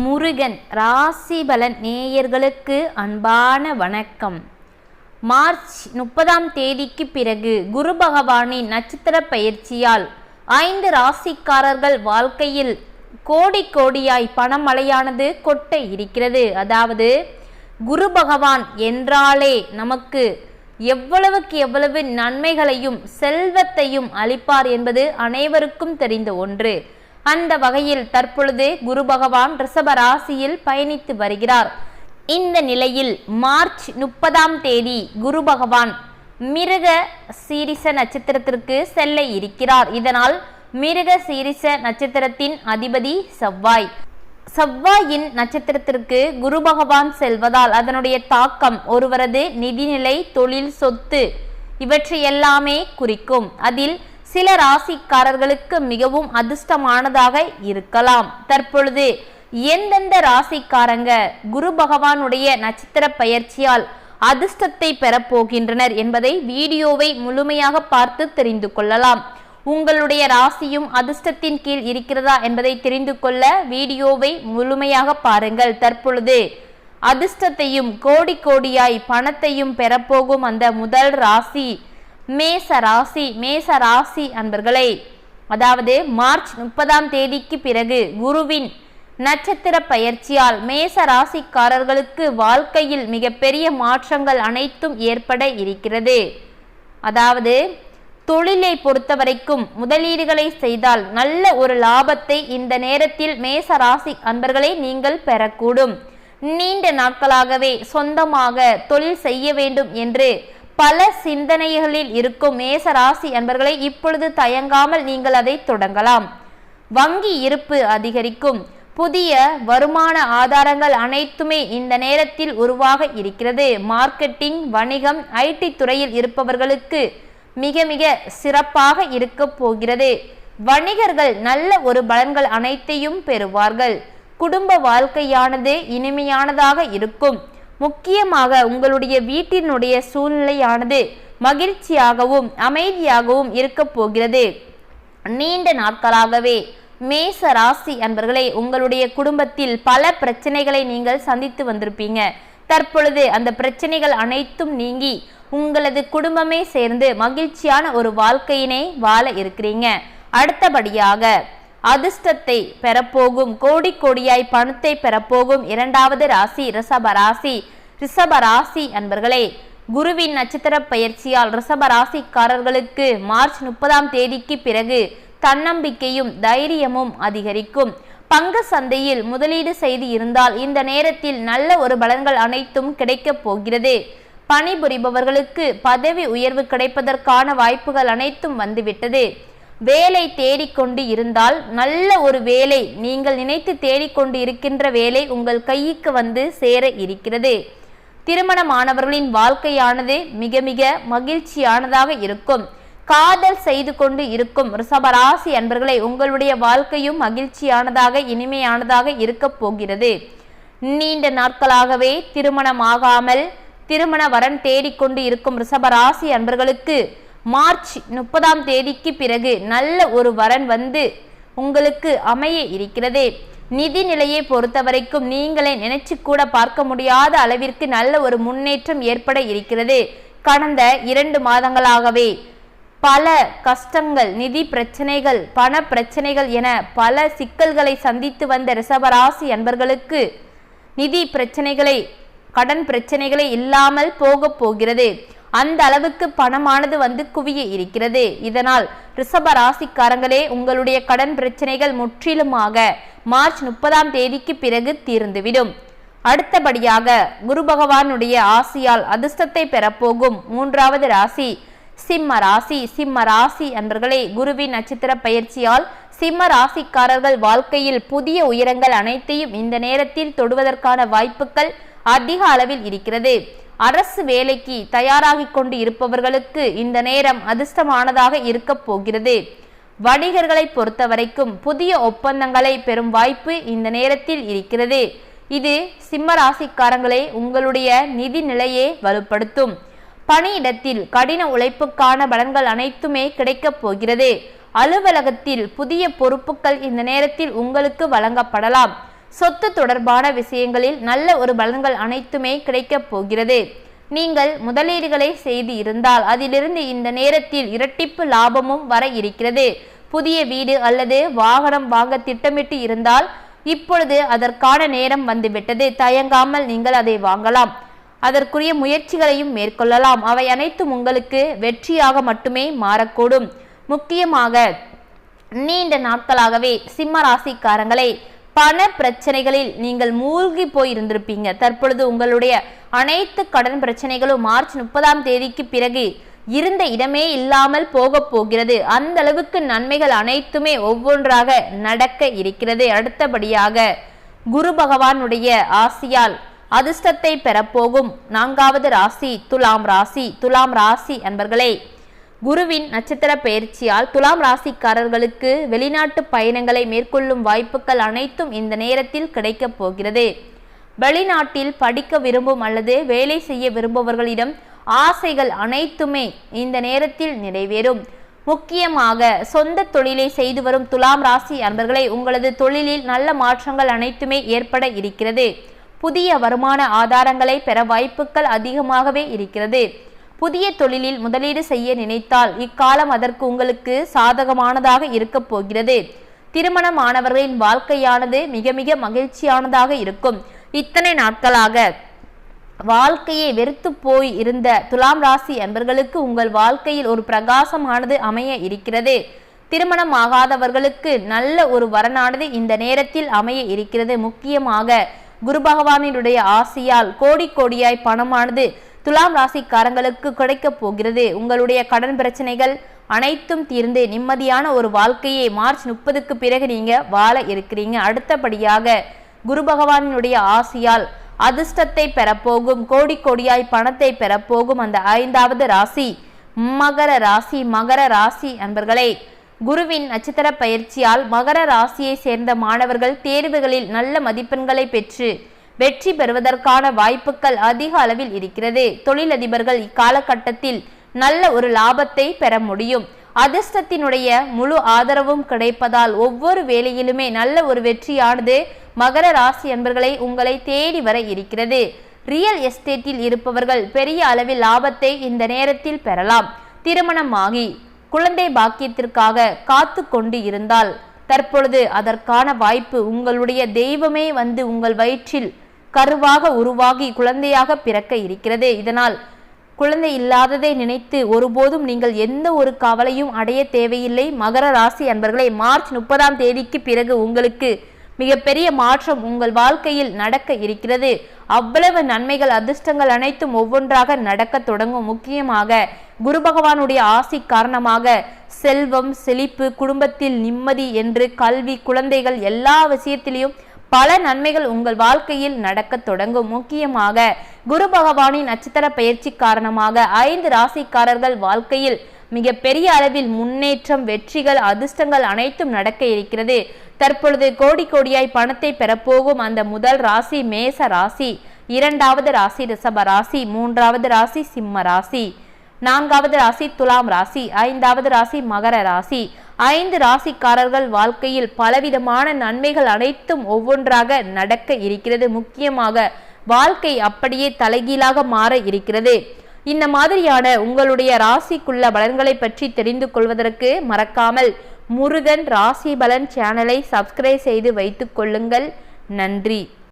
முருகன் ராசிபலன் நேயர்களுக்கு அன்பான வணக்கம். மார்ச் முப்பதாம் தேதிக்கு பிறகு குரு பகவானின் நட்சத்திர பயிற்சியால் ஐந்து ராசிக்காரர்கள் வாழ்க்கையில் கோடி கோடியாய் பணமழையானது கொட்ட இருக்கிறது. அதாவது குரு பகவான் என்றாலே நமக்கு எவ்வளவுக்கு எவ்வளவு நன்மைகளையும் செல்வத்தையும் அளிப்பார் என்பது அனைவருக்கும் தெரிந்த ஒன்று. அந்த வகையில் தற்பொழுது குரு பகவான் ரிஷப ராசியில் பயணித்து வருகிறார். இந்த நிலையில் மார்ச் முப்பதாம் தேதி குரு பகவான் மிருக சீரிச நட்சத்திரத்திற்கு செல்ல இருக்கிறார். இதனால் மிருக சீரிச நட்சத்திரத்தின் அதிபதி செவ்வாய். செவ்வாயின் நட்சத்திரத்திற்கு குரு பகவான் செல்வதால் அதனுடைய தாக்கம் ஒருவரது நிதிநிலை தொழில் சொத்து இவற்றையெல்லாமே குறிக்கும். அதில் சில ராசிக்காரர்களுக்கு மிகவும் அதிர்ஷ்டமானதாக இருக்கலாம். தற்பொழுது எந்தெந்த ராசிக்காரங்க குரு பகவானுடைய நட்சத்திர பயிற்சியால் அதிர்ஷ்டத்தை பெறப்போகின்றனர் என்பதை வீடியோவை முழுமையாக பார்த்து தெரிந்து கொள்ளலாம். உங்களுடைய ராசியும் அதிர்ஷ்டத்தின் கீழ் இருக்கிறதா என்பதை தெரிந்து கொள்ள வீடியோவை முழுமையாக பாருங்கள். தற்பொழுது அதிர்ஷ்டத்தையும் கோடி கோடியாய் பணத்தையும் பெறப்போகும் அந்த முதல் ராசி மேச ராசி மேச ராசி அன்பர்களே அதாவது மார்ச் முப்பதாம் தேதிக்கு பிறகு குருவின் நட்சத்திர பயிற்சியால் மேச ராசிக்காரர்களுக்கு வாழ்க்கையில் மிகப்பெரிய மாற்றங்கள் அனைத்தும் ஏற்பட இருக்கிறது. அதாவது தொழிலை பொறுத்தவரைக்கும் முதலீடுகளை செய்தால் நல்ல ஒரு லாபத்தை இந்த நேரத்தில் மேச ராசி அன்பர்களை நீங்கள் பெறக்கூடும். நீண்ட நாட்களாகவே சொந்தமாக தொழில் செய்ய வேண்டும் என்று பல சிந்தனைகளில் இருக்கும் மேச ராசி அன்பர்களை இப்பொழுது தயங்காமல் நீங்கள் அதை தொடங்கலாம். வங்கி இருப்பு அதிகரிக்கும். புதிய வருமான ஆதாரங்கள் அனைத்துமே இந்த நேரத்தில் உருவாக இருக்கிறது. மார்க்கெட்டிங் வணிகம் ஐடி துறையில் இருப்பவர்களுக்கு மிக மிக சிறப்பாக இருக்க போகிறது. வணிகர்கள் நல்ல ஒரு பலன்கள் அனைத்தையும் பெறுவார்கள். குடும்ப வாழ்க்கையானது இனிமையானதாக இருக்கும். முக்கியமாக உங்களுடைய வீட்டினுடைய சூழ்நிலையானது மகிழ்ச்சியாகவும் அமைதியாகவும் இருக்க போகிறது. நீண்ட நாட்களாகவே மேச ராசி அன்பர்களே உங்களுடைய குடும்பத்தில் பல பிரச்சனைகளை நீங்கள் சந்தித்து வந்திருப்பீங்க. தற்பொழுது அந்த பிரச்சனைகள் அனைத்தும் நீங்கி உங்களது குடும்பமே சேர்ந்து மகிழ்ச்சியான ஒரு வாழ்க்கையினை வாழ இருக்கிறீங்க. அடுத்தபடியாக அதிர்ஷ்டத்தை பெறப்போகும் கோடி கோடியாய் பணத்தை பெறப்போகும் இரண்டாவது ராசி ரிஷபராசி ரிஷபராசி அன்பர்களே குருவின் நட்சத்திர பயிற்சியால் ரிஷபராசிக்காரர்களுக்கு மார்ச் முப்பதாம் தேதிக்கு பிறகு தன்னம்பிக்கையும் தைரியமும் அதிகரிக்கும். பங்கு சந்தையில் முதலீடு செய்து இருந்தால் இந்த நேரத்தில் நல்ல ஒரு பலன்கள் அனைத்தும் கிடைக்கப் போகிறது. பணிபுரிபவர்களுக்கு பதவி உயர்வு கிடைப்பதற்கான வாய்ப்புகள் அனைத்தும் வந்துவிட்டது. வேலை தேடிக்கொண்டு இருந்தால் நல்ல ஒரு வேலை நீங்கள் நினைத்து தேடிக்கொண்டு இருக்கின்ற வேலை உங்கள் கைக்கு வந்து சேர இருக்கிறது. திருமணமானவர்களின் வாழ்க்கையானது மிக மிக மகிழ்ச்சியானதாக இருக்கும். காதல் செய்து கொண்டு இருக்கும் ரிஷபராசி அன்பர்களை உங்களுடைய வாழ்க்கையும் மகிழ்ச்சியானதாக இனிமையானதாக இருக்கப் போகிறது. நீண்ட நாட்களாகவே திருமணமாகாமல் திருமண வரன் தேடிக்கொண்டு இருக்கும் ரிஷபராசி அன்பர்களுக்கு மார்ச் முப்பதாம் தேதிக்கு பிறகு நல்ல ஒரு வரன் வந்து உங்களுக்கு அமைய இருக்கிறது. நிதி நிலையை பொறுத்தவரைக்கும் நீங்களே நினைச்சு கூட பார்க்க முடியாத அளவிற்கு நல்ல ஒரு முன்னேற்றம் ஏற்பட இருக்கிறது. கடந்த இரண்டு மாதங்களாகவே பல கஷ்டங்கள் நிதி பிரச்சனைகள் பண பிரச்சனைகள் என பல சிக்கல்களை சந்தித்து வந்த ரிஷபராசி அன்பர்களுக்கு நிதி பிரச்சனைகளை கடன் பிரச்சனைகளை இல்லாமல் போகப் போகிறது. அந்த அளவுக்கு பணமானது வந்து குவிய இருக்கிறது. இதனால் ரிஷப ராசிக்காரங்களே உங்களுடைய கடன் பிரச்சனைகள் முற்றிலுமாக மார்ச் முப்பதாம் தேதிக்கு பிறகு தீர்ந்துவிடும். அடுத்தபடியாக குரு பகவானுடைய ஆசியால் அதிர்ஷ்டத்தை பெறப்போகும் மூன்றாவது ராசி சிம்ம ராசி. சிம்ம ராசி அன்பர்களே குருவின் நட்சத்திர பயிற்சியால் சிம்ம ராசிக்காரர்கள் வாழ்க்கையில் புதிய உயரங்கள் அனைத்தையும் இந்த நேரத்தில் தொடுவதற்கான வாய்ப்புகள் அதிக அளவில் இருக்கிறது. அரசு வேலைக்கு தயாராகிக் கொண்டு இருப்பவர்களுக்கு இந்த நேரம் அதிர்ஷ்டமானதாக இருக்கப் போகிறது. வணிகர்களை பொறுத்தவரைக்கும் புதிய ஒப்பந்தங்களை பெறும் வாய்ப்பு இந்த நேரத்தில் இருக்கிறது. இது சிம்ம ராசிக்காரங்களே உங்களுடைய நிதி நிலையை வலுப்படுத்தும். பணியிடத்தில் கடின உழைப்புக்கான பலன்கள் அனைத்துமே கிடைக்கப் போகிறது. அலுவலகத்தில் புதிய பொறுப்புகள் இந்த நேரத்தில் உங்களுக்கு வழங்கப்படலாம். சொத்து தொடர்பான விஷயங்களில் நல்ல ஒரு பலன்கள் அனைத்துமே கிடைக்கப் போகிறது. நீங்கள் முதலீடுகளை செய்து இருந்தால் அதிலிருந்து இந்த நேரத்தில் இரட்டிப்பு லாபமும் வர இருக்கிறது. புதிய வீடு அல்லது வாகனம் வாங்க திட்டமிட்டு இருந்தால் இப்பொழுது அதற்கான நேரம் வந்துவிட்டது. தயங்காமல் நீங்கள் அதை வாங்கலாம். அதற்குரிய முயற்சிகளையும் மேற்கொள்ளலாம். அவை அனைத்தும் உங்களுக்கு வெற்றியாக மட்டுமே மாறக்கூடும். முக்கியமாக நீண்ட நாட்களாகவே சிம்ம ராசிக்காரங்களை பண பிரச்சனைகளில் நீங்கள் மூழ்கி போய் இருந்திருப்பீங்க தற்பொழுது உங்களுடைய அனைத்து கடன் பிரச்சனைகளும் மார்ச் முப்பதாம் தேதிக்கு பிறகு இருந்த இடமே இல்லாமல் போக போகிறது. அந்த அளவுக்கு நன்மைகள் அனைத்துமே ஒவ்வொன்றாக நடக்க இருக்கிறது. அடுத்தபடியாக குரு பகவானுடைய ஆசியால் அதிர்ஷ்டத்தை பெறப்போகும் நான்காவது ராசி துலாம் ராசி துலாம் ராசி என்பர்களே குருவின் நட்சத்திர பயிற்சியால் துலாம் ராசிக்காரர்களுக்கு வெளிநாட்டு பயணங்களை மேற்கொள்ளும் வாய்ப்புகள் அனைத்தும் இந்த நேரத்தில் கிடைக்கப் போகிறது. வெளிநாட்டில் படிக்க விரும்பும் அல்லது வேலை செய்ய விரும்புபவர்களிடம் ஆசைகள் அனைத்துமே இந்த நேரத்தில் நிறைவேறும். முக்கியமாக சொந்த தொழிலை செய்து வரும் துலாம் ராசி அன்பர்களை உங்களது தொழிலில் நல்ல மாற்றங்கள் அனைத்துமே ஏற்பட இருக்கிறது. புதிய வருமான ஆதாரங்களை பெற வாய்ப்புகள் அதிகமாகவே இருக்கிறது. புதிய தொழிலில் முதலீடு செய்ய நினைத்தால் இக்காலம் அதற்கு உங்களுக்கு சாதகமானதாக இருக்கப் போகிறது. திருமணமானவர்களின் வாழ்க்கையானது மிக மிக மகிழ்ச்சியானதாக இருக்கும். இத்தனை நாட்களாக வாழ்க்கையை வெறுத்து போய் இருந்த துலாம் ராசி அன்பர்களுக்கு உங்கள் வாழ்க்கையில் ஒரு பிரகாசமானது அமைய இருக்கிறது. திருமணம் ஆகாதவர்களுக்கு நல்ல ஒரு வரனானது இந்த நேரத்தில் அமைய இருக்கிறது. முக்கியமாக குரு பகவானினுடைய ஆசையால் கோடி கோடியாய் பணமானது துலாம் ராசிக்காரங்களுக்கு கிடைக்கப் போகிறது. உங்களுடைய கடன் பிரச்சனைகள் அனைத்தும் தீர்ந்து நிம்மதியான ஒரு வாழ்க்கையை மார்ச் முப்பதுக்கு பிறகு நீங்க வாழ இருக்கிறீங்க. அடுத்தபடியாக குரு பகவானினுடைய ஆசியால் அதிர்ஷ்டத்தை பெறப்போகும் கோடி கோடியாய் பணத்தை பெறப்போகும் அந்த ஐந்தாவது ராசி மகர ராசி மகர ராசி அன்பர்களே. குருவின் நட்சத்திர பயிற்சியால் மகர ராசியை சேர்ந்த மாணவர்கள் தேர்வுகளில் நல்ல மதிப்பெண்களை பெற்று வெற்றி பெறுவதற்கான வாய்ப்புகள் அதிக அளவில் இருக்கிறது. தொழிலதிபர்கள் இக்காலகட்டத்தில் நல்ல ஒரு லாபத்தை பெற முடியும். அதிர்ஷ்டத்தினுடைய முழு ஆதரவும் கிடைப்பதால் ஒவ்வொரு வேலையிலுமே நல்ல ஒரு வெற்றியானது மகர ராசி என்பர்களை உங்களை தேடி வர இருக்கிறது. ரியல் எஸ்டேட்டில் இருப்பவர்கள் பெரிய அளவில் லாபத்தை இந்த நேரத்தில் பெறலாம். திருமணமாகி குழந்தை பாக்கியத்திற்காக காத்து கொண்டு இருந்தால் தற்பொழுது அதற்கான வாய்ப்பு உங்களுடைய தெய்வமே வந்து உங்கள் வயிற்றில் கருவாக உருவாகி குழந்தையாக பிறக்க இருக்கிறது. இதனால் குழந்தை இல்லாததை நினைத்து ஒருபோதும் நீங்கள் எந்த ஒரு கவலையும் அடைய தேவையில்லை. மகர ராசி அன்பர்களை மார்ச் முப்பதாம் தேதிக்கு பிறகு உங்களுக்கு மிகப்பெரிய மாற்றம் உங்கள் வாழ்க்கையில் நடக்க இருக்கிறது. அவ்வளவு நன்மைகள் அதிர்ஷ்டங்கள் அனைத்தும் ஒவ்வொன்றாக நடக்க தொடங்கும். முக்கியமாக குரு பகவானுடைய ஆசி காரணமாக செல்வம் செழிப்பு குடும்பத்தில் நிம்மதி என்று கல்வி குழந்தைகள் எல்லா விஷயத்திலையும் பல நன்மைகள் உங்கள் வாழ்க்கையில் நடக்க தொடங்கும். முக்கியமாக குரு பகவானின் நட்சத்திர பயிற்சி காரணமாக ஐந்து ராசிக்காரர்கள் வாழ்க்கையில் மிக பெரிய அளவில் முன்னேற்றம் வெற்றிகள் அதிர்ஷ்டங்கள் அனைத்தும் நடக்க இருக்கிறது. தற்பொழுது கோடி கோடியாய் பணத்தை பெறப்போகும் அந்த முதல் ராசி மேச ராசி. இரண்டாவது ராசி ரிஷப ராசி. மூன்றாவது ராசி சிம்ம ராசி. நான்காவது ராசி துலாம் ராசி. ஐந்தாவது ராசி மகர ராசி. ஐந்து ராசிக்காரர்கள் வாழ்க்கையில் பலவிதமான நன்மைகள் அனைத்தும் ஒவ்வொன்றாக நடக்க இருக்கிறது. முக்கியமாக வாழ்க்கை அப்படியே தலைகீழாக மாற இருக்கிறது. இந்த மாதிரியான உங்களுடைய ராசிக்குள்ள பலன்களை பற்றி தெரிந்து கொள்வதற்கு மறக்காமல் முருகன் ராசி பலன் சேனலை சப்ஸ்கிரைப் செய்து வைத்துக் கொள்ளுங்கள். நன்றி.